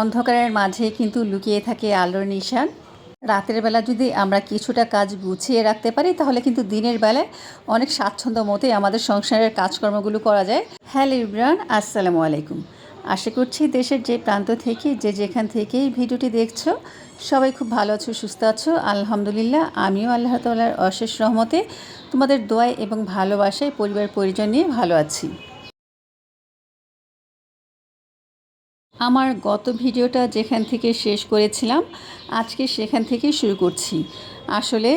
অন্ধকারের মাঝে কিন্তু লুকিয়ে থাকে আলোর নিশান। রাতের বেলা যদি আমরা কিছুটা কাজ গুছিয়ে রাখতে পারি, তাহলে কিন্তু দিনের বেলায় অনেক স্বাচ্ছন্দ্য মতে আমাদের সংসারের কাজকর্মগুলো করা যায়। হ্যালো ইব্রান আসসালামু আলাইকুম। আশা করছি দেশের যে প্রান্ত থেকে, যে যেখান থেকেই ভিডিওটি দেখছ, সবাই খুব ভালো আছো, সুস্থ আছো। আলহামদুলিল্লাহ, আমিও আল্লাহ তাল্লার অশেষ রহমতে তোমাদের দোয়ায় এবং ভালোবাসায় পরিবার পরিজন নিয়ে ভালো আছি। আমার গত ভিডিওটা যেখান থেকে শেষ করেছিলাম, আজকে সেখান থেকেই শুরু করছি। আসলে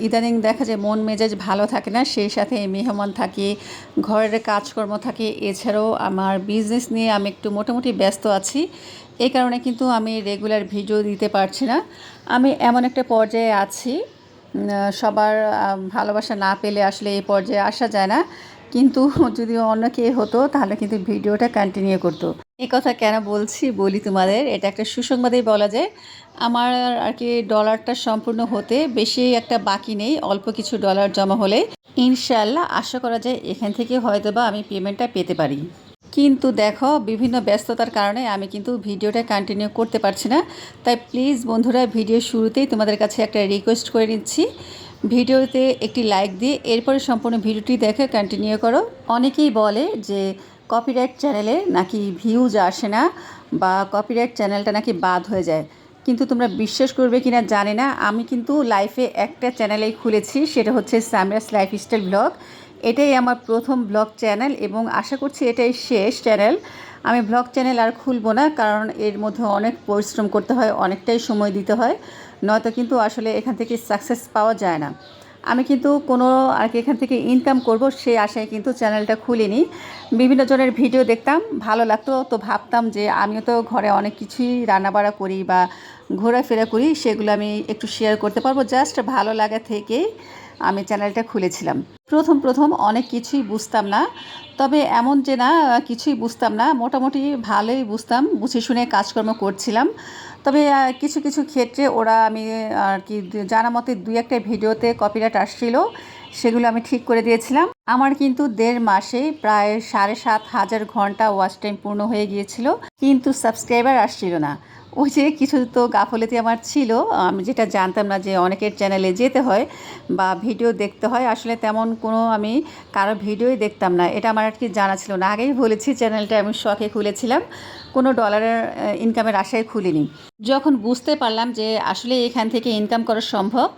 ইদানিং দেখা যায় মন মেজাজ ভালো থাকে না, সেই সাথে মেহমান থাকে, ঘরের কাজকর্ম থাকে, এছাড়াও আমার বিজনেস নিয়ে আমি একটু মোটামুটি ব্যস্ত আছি। এই কারণে কিন্তু আমি রেগুলার ভিডিও দিতে পারছি না। আমি এমন একটা পর্যায়ে আছি সবার ভালোবাসা না পেলে আসলে এই পর্যায়ে আসা যায় না। কিন্তু যদি অন্য কে হতো, তাহলে কিন্তু ভিডিওটা কন্টিনিউ করতো। এই কথা কেন বলছি, বলি তোমাদের, এটা একটা সুসংবাদেই বলা যায়। আমার আর কি ডলারটা সম্পূর্ণ হতে বেশি একটা বাকি নেই, অল্প কিছু ডলার জমা হলে ইনশাল্লাহ আশা করা যায় এখান থেকে হয়তো বা আমি পেমেন্টটা পেতে পারি। কিন্তু দেখো, বিভিন্ন ব্যস্ততার কারণে আমি কিন্তু ভিডিওটা কন্টিনিউ করতে পারছি না। তাই প্লিজ বন্ধুরা, ভিডিও শুরুতেই তোমাদের কাছে একটা রিকোয়েস্ট করে নিচ্ছি। ভিডিওতে একটি লাইক দিয়ে এরপরে সম্পূর্ণ ভিডিওটি দেখে কন্টিনিউ করো। অনেকেই বলে যে কপিরাইট চ্যানেলে নাকি ভিউজ আসে না বা কপিরাইট চ্যানেলটা নাকি বাদ হয়ে যায়। কিন্তু তোমরা বিশ্বাস করবে কি না জানি না। আমি কিন্তু লাইফে একটা চ্যানেলেই খুলেছি, সেটা হচ্ছে সামরাস লাইফস্টাইল ব্লগ এটাই আমার প্রথম ব্লগ চ্যানেল এবং আশা করছি এটাই শেষ চ্যানেল আমি ব্লগ চ্যানেল আর খুলবো না, কারণ এর মধ্যে অনেক পরিশ্রম করতে হয়, অনেকটাই সময় দিতে হয়। নয়তো কিন্তু আসলে এখান থেকে সাকসেস পাওয়া যায় না। আমি কিন্তু কোনো আর কি এখান থেকে ইনকাম করব সেই আশায় কিন্তু চ্যানেলটা খুলিনি। বিভিন্ন জনের ভিডিও দেখতাম, ভালো লাগতো তো ভাবতাম যে আমিও তো ঘরে অনেক কিছুই রান্নাবাড়া করি বা ঘোরাফেরা করি, সেগুলো আমি একটু শেয়ার করতে পারব। জাস্ট ভালো লাগা থেকেই আমি চ্যানেলটা খুলেছিলাম। প্রথম প্রথম অনেক কিছুই বুঝতাম না, তবে এমন যে না, কিছুই বুঝতাম না, মোটামুটি ভালোই বুঝতাম, বুঝে শুনে কাজকর্ম করছিলাম। তবে কিছু কিছু ক্ষেত্রে ওরা আমি, আর কি, জানা মতে দুই একটা ভিডিওতে কপিরাইট আসছিল, সেগুলো আমি ঠিক করে দিয়েছিলাম। আমার কিন্তু দেড় মাসে প্রায় সাড়ে সাত হাজার ঘণ্টা ওয়াচ টাইম পূর্ণ হয়ে গিয়েছিল, কিন্তু সাবস্ক্রাইবার আসছিল না। ওই যে কিছু তো গাফলেতি আমার ছিল। আমি যেটা জানতাম না যে অনেকের চ্যানেলে যেতে হয় বা ভিডিও দেখতে হয়, আসলে তেমন কোনো আমি কারও ভিডিওই দেখতাম না। এটা আমার আর কি জানা ছিল না। আগেই বলেছি চ্যানেলটা আমি শখে খুলেছিলাম। কোনো ডলারের ইনকামের আশায় খুলিনি। যখন বুঝতে পারলাম যে আসলে এখান থেকে ইনকাম করা সম্ভব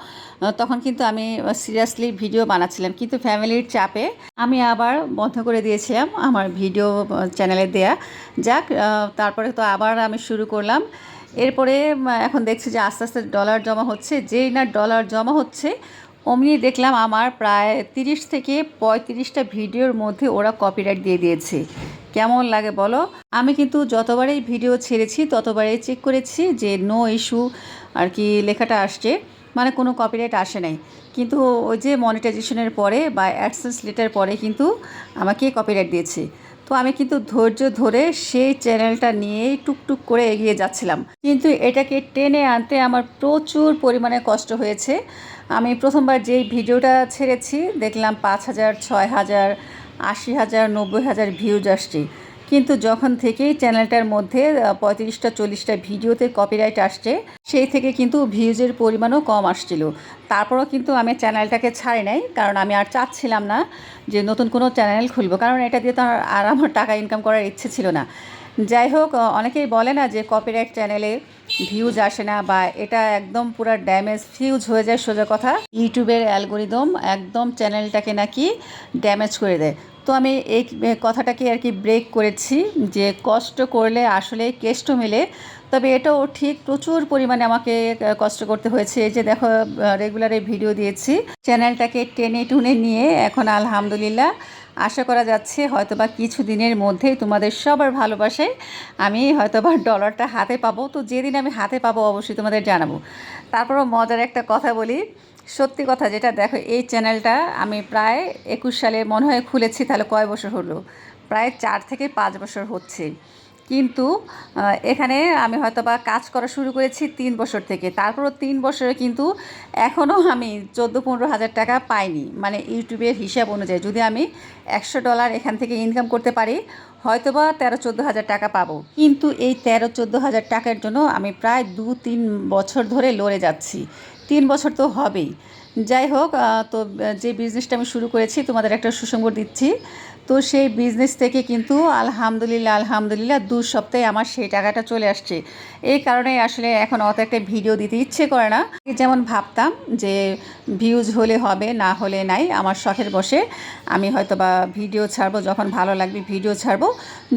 তখন কিন্তু আমি সিরিয়াসলি ভিডিও বানাচ্ছিলাম। কিন্তু ফ্যামিলির চাপে আমি আবার বন্ধ করে দিয়েছিলাম আমার ভিডিও চ্যানেলে দেয়া। যাক তারপরে তো আবার আমি শুরু করলাম। এরপরে এখন দেখছি যে আস্তে আস্তে ডলার জমা হচ্ছে। যেই না ডলার জমা হচ্ছে, অমনি দেখলাম আমার প্রায় তিরিশ থেকে পঁয়ত্রিশটা ভিডিওর মধ্যে ওরা কপিরাইট দিয়ে দিয়েছে। কেমন লাগে বলো? আমি কিন্তু যতবারই ভিডিও ছেড়েছি, ততবারই চেক করেছি যে নো ইস্যু আর কি লেখাটা আসছে। মানে কোনো কপিরাইট আসে নাই। কিন্তু ওই যে মনিটাইজেশনের পরে বা অ্যাডসেন্স লেটার পরে কিন্তু আমাকে কপিরাইট দিয়েছে। তো আমি কিন্তু ধৈর্য ধরে সেই চ্যানেলটা নিয়েই টুকটুক করে এগিয়ে যাচ্ছিলাম। কিন্তু এটাকে টেনে আনতে আমার প্রচুর পরিমাণে কষ্ট হয়েছে। আমি প্রথমবার যেই ভিডিওটা ছেড়েছি, দেখলাম পাঁচ হাজার, ছয় হাজার, আশি হাজার, নব্বই হাজার ভিউজ আসছে। কিন্তু যখন থেকেই চ্যানেলটার মধ্যে পঁয়ত্রিশটা, চল্লিশটা ভিডিওতে কপিরাইট আসছে, সেই থেকে কিন্তু ভিউজের পরিমাণও কম আসছিল। তারপরও কিন্তু আমি চ্যানেলটাকে ছাড়ি নাই, কারণ আমি আর চাচ্ছিলাম না যে নতুন কোনো চ্যানেল খুলবো, কারণ এটা দিয়ে তো আর আমার টাকা ইনকাম করার ইচ্ছে ছিল না। যাই হোক অনেকেই বলে না যে কপিরাইট চ্যানেলে ভিউজ আসে না বা এটা একদম পুরো ড্যামেজ ফিউজ হয়ে যায় সোজা কথা। ইউটিউবের অ্যালগোরিদম একদম চ্যানেলটাকে নাকি ড্যামেজ করে দেয়। তো আমি এই কথাটাকে আর কি ব্রেক করেছি যে কষ্ট করলে আসলে কেষ্ট মেলে। তবে এটাও ঠিক প্রচুর পরিমাণে আমাকে কষ্ট করতে হয়েছে। যে দেখো রেগুলারে ভিডিও দিয়েছি। চ্যানেলটাকে টেনে টুনে নিয়ে এখন আলহামদুলিল্লাহ আশা করা যাচ্ছে হয়তোবা কিছু দিনের মধ্যেই তোমাদের সবার ভালোবাসায় আমি হয়তোবা ডলারটা হাতে পাবো। তো যেদিন আমি হাতে পাবো অবশ্যই তোমাদের জানাব। তারপরও মজার একটা কথা বলি সত্যি কথা যেটা, দেখো এই চ্যানেলটা আমি প্রায় একুশ সালে মনে হয় খুলেছি, তাহলে কয় বছর হলো? প্রায় চার থেকে পাঁচ বছর হচ্ছে। কিন্তু এখানে আমি হয়তো বা কাজ করা শুরু করেছি তিন বছর থেকে। তারপরও তিন বছরে কিন্তু এখনও আমি চোদ্দ পনেরো হাজার টাকা পাইনি। মানে ইউটিউবের হিসাব অনুযায়ী যদি আমি একশো ডলার এখান থেকে ইনকাম করতে পারি হয়তো বা তেরো চোদ্দ হাজার টাকা পাবো। কিন্তু এই তেরো চোদ্দ হাজার টাকার জন্য আমি প্রায় দু তিন বছর ধরে লড়ে যাচ্ছি। তিন বছর তো হবেই। যাই হোক তো যে বিজনেসটা আমি শুরু করেছি, তোমাদের একটা সুসংবাদ দিচ্ছি। তো সেই বিজনেস থেকে কিন্তু আলহামদুলিল্লাহ আলহামদুলিল্লাহ, দু সপ্তাহে আমার সেই টাকাটা চলে আসছে। এই কারণে আসলে এখন অত একটা ভিডিও দিতে ইচ্ছে করে না। যেমন ভাবতাম যে ভিউজ হলে হবে, না হলে নাই, আমার শখের বসে আমি হয়তো বা ভিডিও ছাড়বো, যখন ভালো লাগবে ভিডিও ছাড়বো,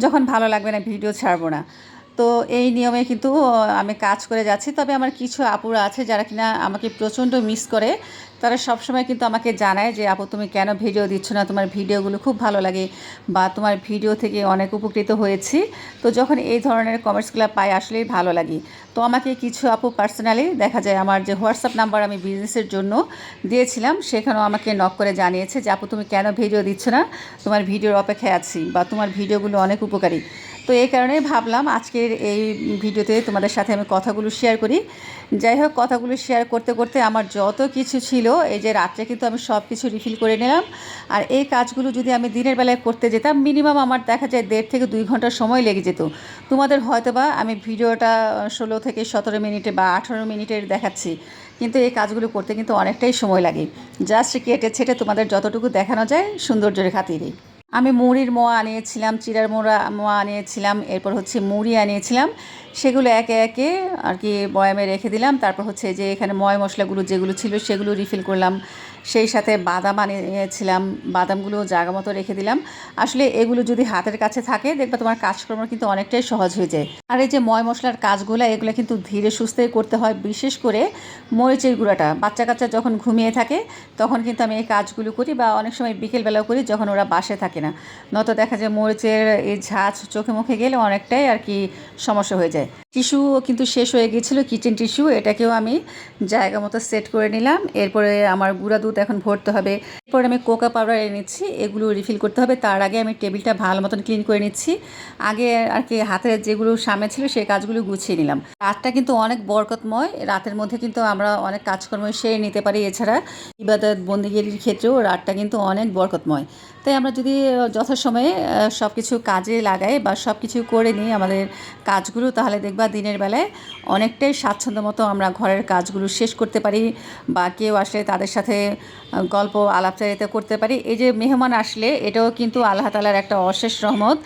যখন ভালো লাগবে না ভিডিও ছাড়বো না। তো এই নিয়মে কিন্তু আমি কাজ করে যাচ্ছি। তবে আমার কিছু আপুরা আছে যারা কিনা আমাকে প্রচণ্ড মিস করে। তারা সবসময় কিন্তু আমাকে জানায় যে, আপু, তুমি কেন ভিডিও দিচ্ছ না? তোমার ভিডিওগুলো খুব ভালো লাগে বা তোমার ভিডিও থেকে অনেক উপকৃত হয়েছি। তো যখন এই ধরনের কমেন্টসগুলো পাই, আসলেই ভালো লাগে। তো আমাকে কিছু আপু পার্সোনালি দেখা যায় আমার যে হোয়াটসঅ্যাপ নাম্বার আমি বিজনেসের জন্য দিয়েছিলাম, সেখানেও আমাকে নক করে জানিয়েছে যে, আপু, তুমি কেন ভিডিও দিচ্ছ না? তোমার ভিডিওর অপেক্ষায় আছি বা তোমার ভিডিওগুলো অনেক উপকারী। তো এই কারণেই ভাবলাম আজকের এই ভিডিওতে তোমাদের সাথে আমি কথাগুলো শেয়ার করি। যাই হোক, কথাগুলো শেয়ার করতে করতে আমার যত কিছু ছিল, এই যে রাত্রে কিন্তু আমি সব কিছু রিফিল করে নিলাম। আর এই কাজগুলো যদি আমি দিনের বেলায় করতে যেতাম মিনিমাম আমার দেখা যায় দেড় থেকে দুই ঘণ্টা সময় লেগে যেত। তোমাদের হয়তোবা আমি ভিডিওটা ষোলো থেকে সতেরো মিনিটে বা আঠারো মিনিটের দেখাচ্ছি। কিন্তু এই কাজগুলো করতে কিন্তু অনেকটাই সময় লাগে। জাস্ট কেটে ছেটে তোমাদের যতটুকু দেখানো যায় সৌন্দর্যের খাতিরে। আমি মুড়ির মোয়া আনিয়েছিলাম চিরার মোড়া মোয়া আনিয়েছিলাম, এরপর হচ্ছে মুড়ি আনিয়েছিলাম। সেগুলো একে একে আর কি বয়ামে রেখে দিলাম। তারপর হচ্ছে যে এখানে ময় মশলাগুলো যেগুলো ছিল সেগুলো রিফিল করলাম। সেই সাথে বাদাম আনিয়েছিলাম, বাদামগুলো জায়গা মতো রেখে দিলাম। আসলে এগুলো যদি হাতের কাছে থাকে, দেখবে তোমার কাজকর্ম কিন্তু অনেকটাই সহজ হয়ে যায়। আর এই যে ময় মশলার কাজগুলো, এগুলো কিন্তু ধীরে সুস্থে করতে হয়। বিশেষ করে মরিচের গুঁড়াটা। বাচ্চা কাচ্চা যখন ঘুমিয়ে থাকে, তখন কিন্তু আমি এই কাজগুলো করি বা অনেক সময় বিকেলবেলাও করি, যখন ওরা বাসে থাকে। না নয়তো দেখা যায় মরিচের এই ঝাঁজ চোখে মুখে গেলে অনেকটাই আর কি সমস্যা হয়ে যায়। টিস্যুও কিন্তু শেষ হয়ে গিয়েছিল, কিচেন টিস্যু, এটাকেও আমি জায়গা মতো সেট করে নিলাম। এরপরে আমার গুঁড়া দুধ এখন ভরতে হবে। এরপরে আমি কোকা পাউডার এনেছি এগুলো রিফিল করতে হবে। তার আগে আমি টেবিলটা ভালো মতন ক্লিন করে নিচ্ছি। আগে আর কি হাতের যেগুলো সামনে ছিল সেই কাজগুলো গুছিয়ে নিলাম। রাতটা কিন্তু অনেক বরকতময়। রাতের মধ্যে কিন্তু আমরা অনেক কাজকর্ম সেরে নিতে পারি। এছাড়া ইবাদত, বন্দিগিরির ক্ষেত্রেও রাতটা কিন্তু অনেক বরকতময়। তাই আমরা যদি যথাসময়ে সব কিছু কাজে লাগাই বা সব কিছু করে নিই আমাদের কাজগুলো, তাহলে দেখবা দিনের বেলায় অনেকটাই স্বাচ্ছন্দ্য মতো আমরা ঘরের কাজগুলো শেষ করতে পারি বা কেউ আসলে তাদের সাথে গল্প গল্প আলাপচারিতা করতে পারি। এই যে মেহমান আসলে, এটাও কিন্তু আল্লাহ তালার একটা অশেষ রহমত,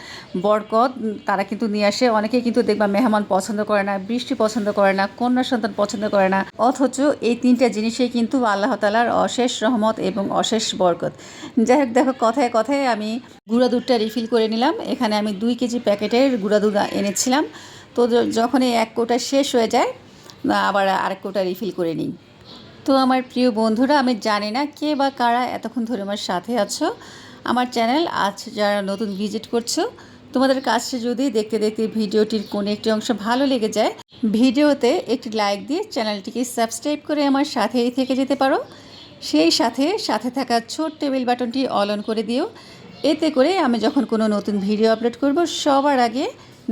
বরকত। তারা কিন্তু নিয়ে আসে। অনেকে কিন্তু দেখবা মেহমান পছন্দ করে না, বৃষ্টি পছন্দ করে না, কন্যা সন্তান পছন্দ করে না। অথচ এই তিনটা জিনিসেই কিন্তু আল্লাহ তালার অশেষ রহমত এবং অশেষ বরকত। যাই হোক, দেখো কথায় কথায় আমি গুঁড়া দুধটা রিফিল করে নিলাম। এখানে আমি দুই কেজি প্যাকেটের গুঁড়া দুধ এনেছিলাম। তো যখন এক কোটা শেষ হয়ে যায়, আবার আরেক কোটা রিফিল করে নিই। তো আমার প্রিয় বন্ধুরা, আমি জানি না কে বা কারা এতক্ষণ ধরে আমার সাথে আছো। আমার চ্যানেল আজ যারা নতুন ভিজিট করছ, তোমাদের কাছে যদি দেখতে দেখতে ভিডিওটির কোনো একটি অংশ ভালো লেগে যায়, ভিডিওতে একটি লাইক দিয়ে চ্যানেলটিকে সাবস্ক্রাইব করে আমার সাথেই থেকে যেতে পারো। সেই সাথে সাথে থাকা ছোট টেবিল বাটনটি অল অন করে দিও। এতে করে আমি যখন কোনো নতুন ভিডিও আপলোড করব, সবার আগে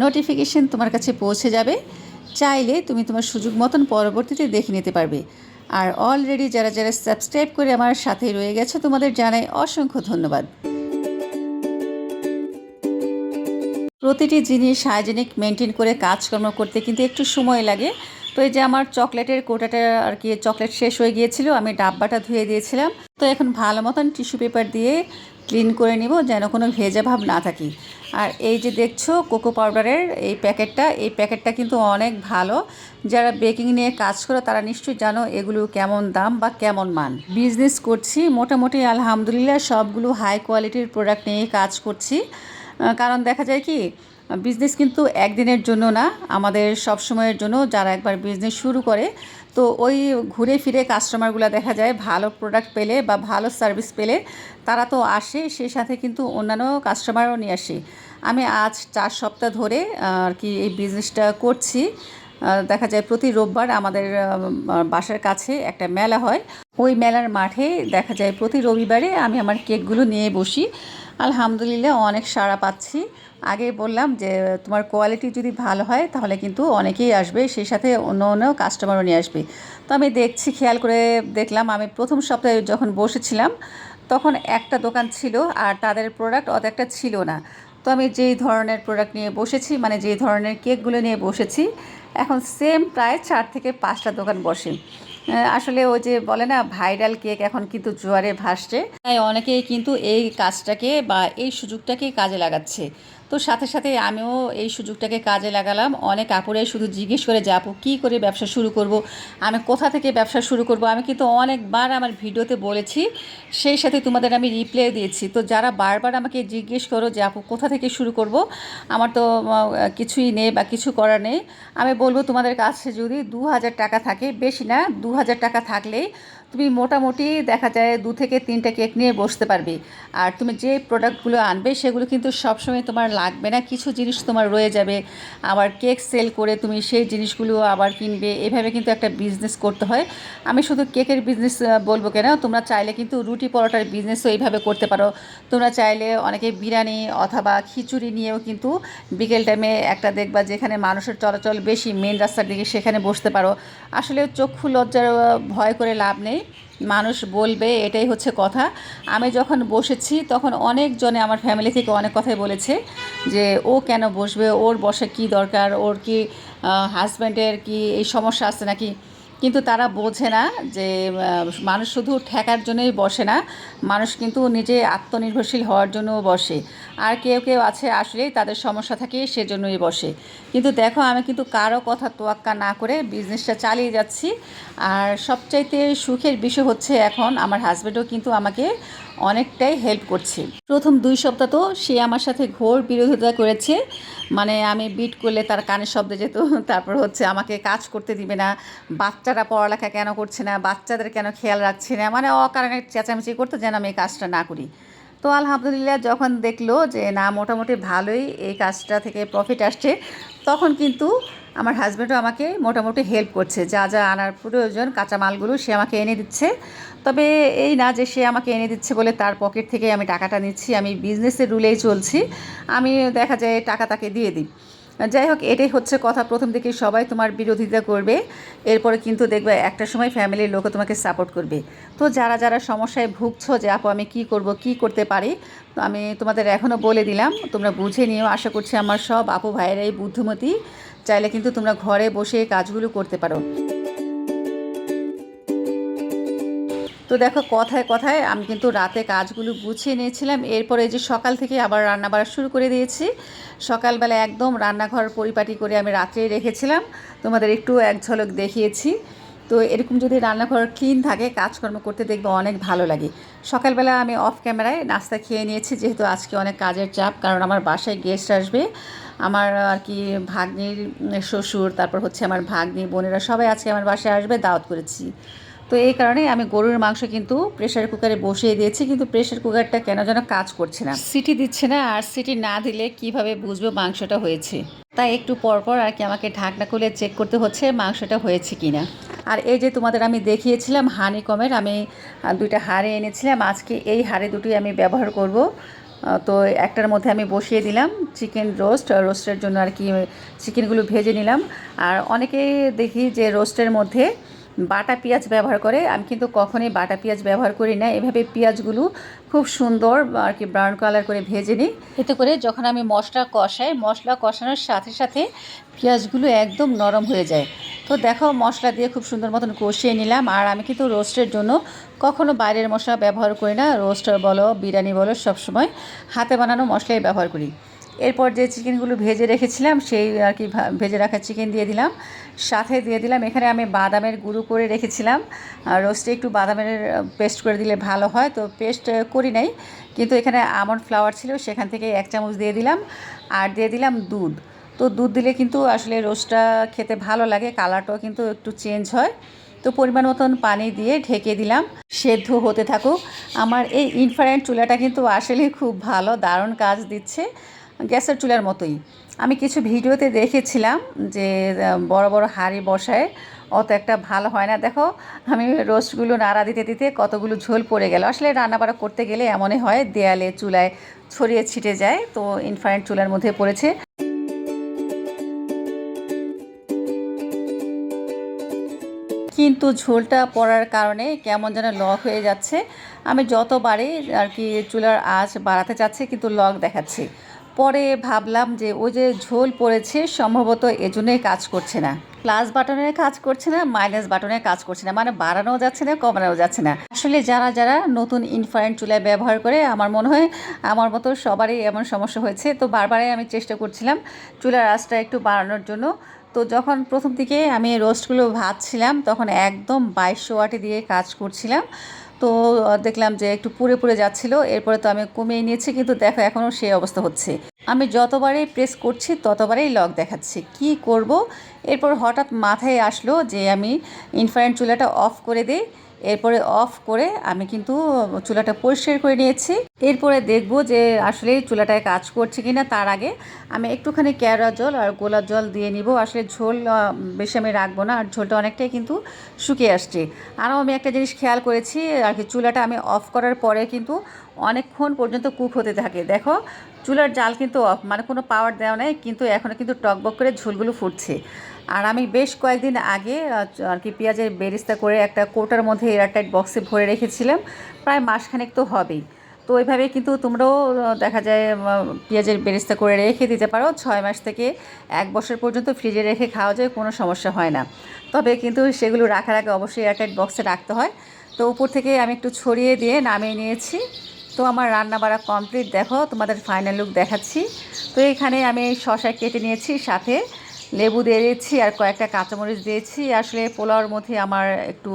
নোটিফিকেশন তোমার কাছে পৌঁছে যাবে। চাইলে তুমি তোমার সুযোগ মতন পরবর্তীতে দেখে নিতে পারবে। আর অলরেডি যারা যারা সাবস্ক্রাইব করে আমার সাথে রয়ে গেছে, তোমাদের জানাই অসংখ্য ধন্যবাদ। প্রতিটি জিনিস হাইজেনিক মেনটেন করে কাজকর্ম করতে কিন্তু একটু সময় লাগে। তো এই যে আমার চকলেটের কোটাটা আর কি, চকলেট শেষ হয়ে গিয়েছিল, আমি ডাব্বাটা ধুয়ে দিয়েছিলাম। তো এখন ভালো মতন টিস্যু পেপার দিয়ে ক্লিন করে নিব যেন কোনো ভেজা ভাব না থাকে। আর এই যে দেখছ, কোকো পাউডারের এই প্যাকেটটা এই প্যাকেটটা কিন্তু অনেক ভালো। যারা বেকিং নিয়ে কাজ করো, তারা নিশ্চয়ই জানো এগুলো কেমন দাম বা কেমন মান। বিজনেস করছি, মোটামুটি আলহামদুলিল্লাহ সবগুলো হাই কোয়ালিটির প্রোডাক্ট নিয়ে কাজ করছি। কারণ দেখা যায় কি বিজনেস কিন্তু একদিনের জন্য না, আমাদের সব সময়ের জন্য যারা একবার বিজনেস শুরু করে, তো ওই ঘুরে ফিরে কাস্টমারগুলো দেখা যায়, ভালো প্রোডাক্ট পেলে বা ভালো সার্ভিস পেলে তারা তো আসে, সেই সাথে কিন্তু অন্যান্য কাস্টমারও নিয়ে আসে। আমি আজ চার সপ্তাহ ধরে আর কি এই বিজনেসটা করছি। দেখা যায় প্রতি রোববার আমাদের বাসার কাছে একটা মেলা হয়। ওই মেলার মাঠে দেখা যায় প্রতি রবিবারে আমি আমার কেকগুলো নিয়ে বসি। আলহামদুলিল্লাহ অনেক সাড়া পাচ্ছি। আগে বললাম যে, তোমার কোয়ালিটি যদি ভালো হয়, তাহলে কিন্তু অনেকেই আসবে, সেই সাথে অন্য অন্য কাস্টমারও নিয়ে আসবে। তো আমি দেখছি, খেয়াল করে দেখলাম, আমি প্রথম সপ্তাহে যখন বসেছিলাম, তখন একটা দোকান ছিল আর তাদের প্রোডাক্ট অত একটা ছিল না। তো আমি যেই ধরনের প্রোডাক্ট নিয়ে বসেছি মানে যেই ধরনের কেকগুলো নিয়ে বসেছি, এখন সেম প্রায় চার থেকে পাঁচটা দোকান বসে। আসলে ওই যে বলে না ভাইরাল কেক এখন কিন্তু জোয়ারে ভাসছে। তাই অনেকেই কিন্তু এই কাজটাকে বা এই সুযোগটাকে কাজে লাগাচ্ছে। তো সাথে সাথে আমিও এই সুযোগটাকে কাজে লাগালাম। অনেক আপুরে শুধু জিজ্ঞেস করে যে, আপু, কী করে ব্যবসা শুরু করব? আমি কোথা থেকে ব্যবসা শুরু করব? আমি কিন্তু অনেকবার আমার ভিডিওতে বলেছি, সেই সাথে তোমাদের আমি রিপ্লাই দিয়েছি। তো যারা বারবার আমাকে জিজ্ঞেস করো যে, আপু, কোথা থেকে শুরু করব? আমার তো কিছুই নেই বা কিছু করার নেই। আমি বলব, তোমাদের কাছে যদি দু হাজার টাকা থাকে, বেশি না, দু হাজার টাকা থাকলেই তুমি মোটামুটি দেখা যায় দু থেকে তিনটা কেক নিয়ে বসতে পারবে। আর তুমি যে প্রোডাক্টগুলো আনবে, সেগুলো কিন্তু সবসময় তোমার লাগবে না। কিছু জিনিস তোমার রয়ে যাবে। আবার কেক সেল করে তুমি সেই জিনিসগুলো আবার কিনবে। এভাবে কিন্তু একটা বিজনেস করতে হয়। আমি শুধু কেকের বিজনেস বলব কেন? তোমরা চাইলে কিন্তু রুটি পরোটার বিজনেসও এইভাবে করতে পারো। তোমরা চাইলে অনেকে বিরিয়ানি অথবা খিচুড়ি নিয়েও কিন্তু বিকেল টাইমে একটা দেখবা যেখানে মানুষের চলাচল বেশি মেন রাস্তার দিকে সেখানে বসতে পারো। আসলে চক্ষু লজ্জার ভয় করে লাভ নেই। মানুষ বলবে, এটাই হচ্ছে কথা। আমি যখন বসেছি, তখন অনেকজনে আমার ফ্যামিলি থেকে অনেক কথাই বলেছে যে, ও কেন বসবে? ওর বসে কি দরকার? ওর কি হাজব্যান্ডের কি এই সমস্যা আছে নাকি? কিন্তু তারা বোঝে না যে মানুষ শুধু ঠেকার জন্যই বসে না, মানুষ কিন্তু নিজে আত্মনির্ভরশীল হওয়ার জন্যও বসে। আর কেউ কেউ আছে আসলেই তাদের সমস্যা থাকে, সেজন্যই বসে। কিন্তু দেখো, আমি কিন্তু কারও কথা তোয়াক্কা না করে বিজনেসটা চালিয়ে যাচ্ছি। আর সবচাইতে সুখের বিষয় হচ্ছে এখন, আমার হাজব্যান্ডও কিন্তু আমাকে অনেকটাই হেল্প করছে। প্রথম দুই সপ্তাহ তো সে আমার সাথে ঘোর বিরোধিতা করেছে। মানে আমি বিট করলে তার কানের শব্দে যেত, তারপর হচ্ছে আমাকে কাজ করতে দিবে না। বাচ্চারা পড়ালেখা কেন করছে না? বাচ্চাদের কেন খেয়াল রাখছে না? মানে অকারণে চেঁচামেচি করতো যেন আমি এই কাজটা না করি। তো আলহামদুলিল্লাহ যখন দেখল যে না, মোটামুটি ভালোই এই কাজটা থেকে প্রফিট আসছে, তখন কিন্তু আমার হাজব্যান্ডও আমাকে মোটামুটি হেল্প করছে। যা যা আনার প্রয়োজন কাঁচামালগুলো সে আমাকে এনে দিচ্ছে। তবে এই না যে সে আমাকে এনে দিচ্ছে বলে তার পকেট থেকে আমি টাকাটা নিচ্ছি, আমি বিজনেসের রুলেই চলছি। আমি দেখা যায় টাকা তাকে দিয়ে দিই। যাই হোক, এটাই হচ্ছে কথা। প্রথম থেকে সবাই তোমার বিরোধিতা করবে, এরপরে কিন্তু দেখবে একটা সময় ফ্যামিলির লোকও তোমাকে সাপোর্ট করবে। তো যারা যারা সমস্যায় ভুগছো যে, আপু, আমি কি করব, কি করতে পারি? তো আমি তোমাদের এখনও বলে দিলাম, তোমরা বুঝে নিও। আশা করছি আমার সব আপু ভাইয়েরাই বুদ্ধিমতী, চাইলে কিন্তু তোমরা ঘরে বসে কাজগুলো করতে পারো। তো দেখো, কথায় কথায় আমি কিন্তু রাতে কাজগুলো গুছিয়ে নিয়েছিলাম। এরপরে যে সকাল থেকে আবার রান্না বাড়া শুরু করে দিয়েছি। সকালবেলা একদম রান্নাঘর পরিপাটি করে আমি রাত্রেই রেখেছিলাম। তোমাদের একটু এক ঝলক দেখিয়েছি। তো এরকম যদি রান্নাঘর ক্লিন থাকে, কাজকর্ম করতে দেখবে অনেক ভালো লাগে। সকালবেলা আমি অফ ক্যামেরায় নাস্তা খেয়ে নিয়েছি, যেহেতু আজকে অনেক কাজের চাপ, কারণ আমার বাসায় গেস্ট আসবে। আমার আর কি ভাগ্নির শ্বশুর, তারপর হচ্ছে আমার ভাগ্নি, বোনেরা সবাই আজকে আমার বাসায় আসবে, দাওয়াত করেছি। তো এই কারণে আমি গরুর মাংস কিন্তু প্রেশার কুকারে বসিয়ে দিয়েছি, কিন্তু প্রেশার কুকারটা কেন যেন কাজ করছে না। সিটি দিচ্ছে না, আর সিটি না দিলে কীভাবে বুঝব মাংসটা হয়েছে? তাই একটু পরপর আর কি আমাকে ঢাকনা খুলে চেক করতে হচ্ছে মাংসটা হয়েছে কিনা। আর এই যে তোমাদের আমি দেখিয়েছিলাম হানি কমের আমি দুইটা হাড়ে এনেছিলাম, আজকে এই হাড়ে দুটোই আমি ব্যবহার করব। তো একটার মধ্যে আমি বসিয়ে দিলাম চিকেন রোস্ট রোস্টের জন্য আর কি চিকেনগুলো ভেজে নিলাম। আর অনেকেই দেখি যে রোস্টের মধ্যে বাটা পেঁয়াজ ব্যবহার করে। আমি কিন্তু কখনোই বাটা পেঁয়াজ ব্যবহার করি না। এভাবে পেঁয়াজগুলো খুব সুন্দর আর কি ব্রাউন কালার করে ভেজে নিই। এতে করে যখন আমি মশলা কষাই, মশলা কষানোর সাথে সাথে পেঁয়াজগুলো একদম নরম হয়ে যায়। তো দেখো, মশলা দিয়ে খুব সুন্দর মতন কষিয়ে নিলাম। আর আমি কিন্তু রোস্টের জন্য কখনো বাইরের মশলা ব্যবহার করি না। রোস্ট বলো, বিরিয়ানি বলো, সবসময় হাতে বানানো মশলাই ব্যবহার করি। এরপর যে চিকেনগুলো ভেজে রেখেছিলাম, সেই আর কি ভেজে রাখা চিকেন দিয়ে দিলাম। সাথে দিয়ে দিলাম। এখানে আমি বাদামের গুঁড়ো করে রেখেছিলাম। আর রোস্টে একটু বাদামের পেস্ট করে দিলে ভালো হয়। তো পেস্ট করি নাই। কিন্তু এখানে আমন্ড ফ্লাওয়ার ছিল, সেখান থেকে এক চামচ দিয়ে দিলাম। আর দিয়ে দিলাম দুধ। তো দুধ দিলে কিন্তু আসলে রোস্টটা খেতে ভালো লাগে কালারটাও কিন্তু একটু চেঞ্জ হয়। তো পরিমাণ মতন পানি দিয়ে ঢেকে দিলাম। সেদ্ধ হতে থাকুক। আমার এই ইনফ্রারেন্ট চুলাটা কিন্তু আসলেই খুব ভালো, দারুণ কাজ দিচ্ছে। গ্যাসের চুলার মতোই। আমি কিছু ভিডিওতে দেখেছিলাম যে বড় বড় হাঁড়ি বসায় অত একটা ভালো হয় না। দেখো, আমি রোস্টগুলো নাড়া দিতে দিতে কতগুলো ঝোল পড়ে গেল। আসলে রান্নাবাড়া করতে গেলে এমনই হয়, দেয়ালে চুলায় ছড়িয়ে ছিটে যায়, তো ইনফারেন্ট চুলার মধ্যে পড়েছে। কিন্তু ঝোলটা পড়ার কারণে কেমন যেন লক হয়ে যাচ্ছে। আমি যতবারই আর কি চুলার আঁচ বাড়াতে চাচ্ছি, কিন্তু লক দেখাচ্ছি। পরে ভাবলাম যে ওই যে ঝোল পড়েছে, সম্ভবত এজন্যই কাজ করছে না। প্লাস বাটনের কাজ করছে না মাইনাস বাটনের কাজ করছে না মানে বাড়ানো যাচ্ছে না কমানো যাচ্ছে না। আসলে যারা যারা নতুন ইনফারেন্ট চুলায় ব্যবহার করে, আমার মনে হয় আমার মতো সবারই এমন সমস্যা হয়েছে। তো বারবারই আমি চেষ্টা করছিলাম চুলার আঁচটা একটু বাড়ানোর জন্য। তো যখন প্রথম দিকে আমি রোস্টগুলো ভাজছিলাম, তখন একদম বাইশশো ওয়াটে দিয়ে কাজ করছিলাম। তো দেখলাম যে একটু পুড়ে পুড়ে যাচ্ছিল, এরপরে তো আমি কমিয়ে নিয়েছি, কিন্তু দেখো এখনও সেই অবস্থা হচ্ছে। আমি যতবারই প্রেস করছি, ততবারই লক দেখাচ্ছে। কি করব? এরপর হঠাৎ মাথায় আসলো যে আমি ইনফারেন্ট চুলাটা অফ করে দিই। এরপরে অফ করে আমি কিন্তু চুলাটা পরিষ্কার করে নিয়েছি। এরপরে দেখব যে আসলে চুলাটায় কাজ করছে কিনা। তার আগে আমি একটুখানি কেওড়া জল আর গোলাপ জল দিয়ে নিব। আসলে ঝোল বেশি আমি রাখব না। আর ঝোলটা অনেকটাই কিন্তু শুকিয়ে আসছে। আরও আমি একটা জিনিস খেয়াল করেছি, আর কি চুলাটা আমি অফ করার পরে কিন্তু অনেকক্ষণ পর্যন্ত কুক হতে থাকে। দেখো চুলার জাল কিন্তু অফ মানে কোনো পাওয়ার দেওয়া নেই, কিন্তু এখনও কিন্তু টকবক করে ঝোলগুলো ফুটছে। আর আমি বেশ কয়েকদিন আগে আর কি পেঁয়াজের বেরিস্তা করে একটা কোটার মধ্যে এয়ারটাইট বক্সে ভরে রেখেছিলাম, প্রায় মাসখানেক তো হবেই। তো ওইভাবে কিন্তু তোমরাও দেখা যায় পেঁয়াজের বেরিস্তা করে রেখে দিতে পারো। ছয় মাস থেকে এক বছর পর্যন্ত ফ্রিজে রেখে খাওয়া যায়, কোনো সমস্যা হয় না। তবে কিন্তু সেগুলো রাখার আগে অবশ্যই এয়ারটাইট বক্সে রাখতে হয়। তো উপর থেকে আমি একটু ছড়িয়ে দিয়ে নামিয়ে নিয়েছি। তো আমার রান্না বাড়া কমপ্লিট দেখো, তোমাদের ফাইনাল লুক দেখাচ্ছি। তো এখানে আমি শশা কেটে নিয়েছি, সাথে লেবু দিয়েছি আর কয়েকটা কাঁচামরিচ দিয়েছি। আসলে পোলাওর মধ্যে আমার একটু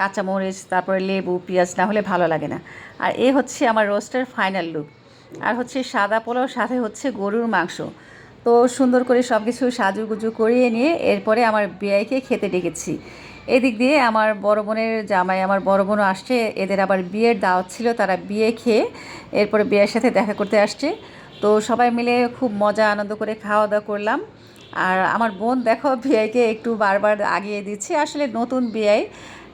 কাঁচামরিচ, তারপরে লেবু, পেঁয়াজ না হলে ভালো লাগে না। আর এ হচ্ছে আমার রোস্টের ফাইনাল লুক আর হচ্ছে সাদা পোলাওর সাথে হচ্ছে গরুর মাংস। তো সুন্দর করে সব কিছু সাজুগুজু করিয়ে নিয়ে এরপরে আমার বিয়াইকে খেতে ডেকেছি। এদিক দিয়ে আমার বড় বোনের জামাই আমার বড় বোনও আসছে। এদের আবার বিয়ের দাওয়াত ছিল, তারা বিয়ে খেয়ে এরপরে বিয়ের সাথে দেখা করতে আসছে। তো সবাই মিলে খুব মজা আনন্দ করে খাওয়া দাওয়া করলাম। আর আমার বোন দেখো বিআইকে একটু বারবার আগিয়ে দিচ্ছে। আসলে নতুন বিআই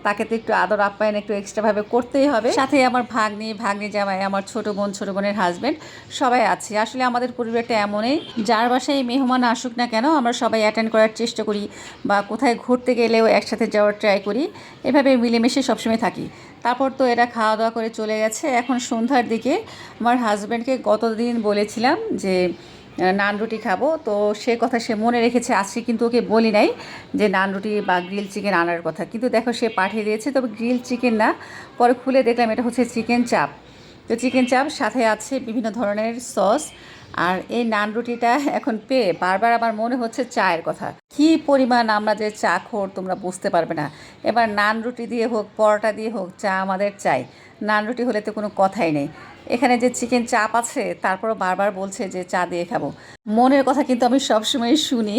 তাকে তো একটু আদর আপ্যায়ন, একটু এক্সট্রাভাবে করতেই হবে। সাথে আমার ভাগ্নি ভাগ্নি জামাই, আমার ছোট বোন, ছোট বোনের হাজব্যান্ড সবাই আছে। আসলে আমাদের পরিবারটা এমনই, যার বাসায় মেহমান আসুক না কেন, আমরা সবাই অ্যাটেন্ড করার চেষ্টা করি বা কোথায় ঘুরতে গেলেও একসাথে যাওয়ার ট্রাই করি। এভাবে মিলেমিশে সবসময় থাকি। তারপর তো এরা খাওয়া দাওয়া করে চলে গেছে। এখন সন্ধ্যার দিকে আমার হাজব্যান্ডকে গতদিন বলেছিলাম যে নান রুটি খাব। তো সে কথা সে মনে রেখেছে আজকে কিন্তু ওকে বলি নাই যে নান রুটি বা গ্রিল চিকেন আনার কথা। কিন্তু দেখো, সে পাঠিয়ে দিয়েছে, তবে গ্রিল চিকেন না। পরে খুলে দেখলাম এটা হচ্ছে চিকেন চাপ। তো চিকেন চাপ, সাথে আছে বিভিন্ন ধরনের সস। আর এই নান রুটিটা এখন পেয়ে বারবার আমার মনে হচ্ছে চায়ের কথা। কি পরিমাণ আমরা যে চা খোর তোমরা বুঝতে পারবে না। এবার নান রুটি দিয়ে হোক, পরোটা দিয়ে হোক, চা আমাদের চাই। নান রুটি হলে তো কোনো কথাই নেই। এখানে যে চিকেন চাপ আছে, তারপরও বারবার বলছে যে চা দিয়ে খাব। মনের কথা কিন্তু আমি সবসময় শুনি।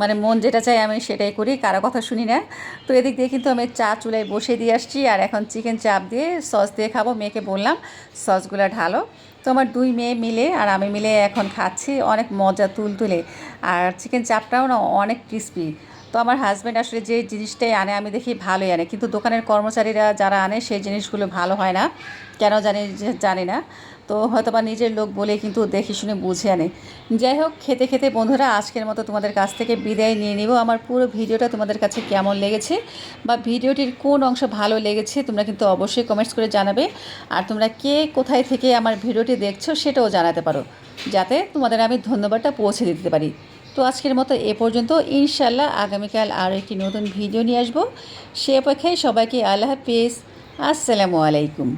মানে মন যেটা চাই আমি সেটাই করি, কারও কথা শুনি না। তো এদিক দিয়ে কিন্তু আমি চা চুলায় বসে দিয়ে আসছি, আর এখন চিকেন চাপ দিয়ে সস দিয়ে খাব। মেয়েকে বললাম সসগুলো ঢালো। তো আমার দুই মেয়ে মিলে, আর আমি মিলে এখন খাচ্ছি অনেক মজা তুল তুলে আর চিকেন চাপটাও না অনেক ক্রিস্পি তো আমার হাজব্যান্ড আসলে যে জিনিসটাই আনে, আমি দেখি ভালোই আনে। কিন্তু দোকানের কর্মচারীরা যারা আনে, সেই জিনিসগুলো ভালো হয় না। কেন জানি জানি না। তো হয়তো বা নিজের লোক বলে কিন্তু দেখে শুনে বুঝে আনে। যাই হোক, খেতে খেতে বন্ধুরা, আজকের মতো তোমাদের কাছ থেকে বিদায় নিয়ে নিব। আমার পুরো ভিডিওটা তোমাদের কাছে কেমন লেগেছে বা ভিডিওটির কোন অংশ ভালো লেগেছে, তোমরা কিন্তু অবশ্যই কমেন্টস করে জানাবে। আর তোমরা কে কোথায় থেকে আমার ভিডিওটি দেখছ, সেটাও জানাতে পারো। যাতে তোমাদের আমি ধন্যবাদটা পৌঁছে দিতে পারি। তো আজকের মতো এ পর্যন্ত। ইনশাল্লাহ আগামীকাল আরও একটি নতুন ভিডিও নিয়ে আসব। সে অপেক্ষায় সবাইকে আল্লাহ হাফিজ। আসসালামু আলাইকুম।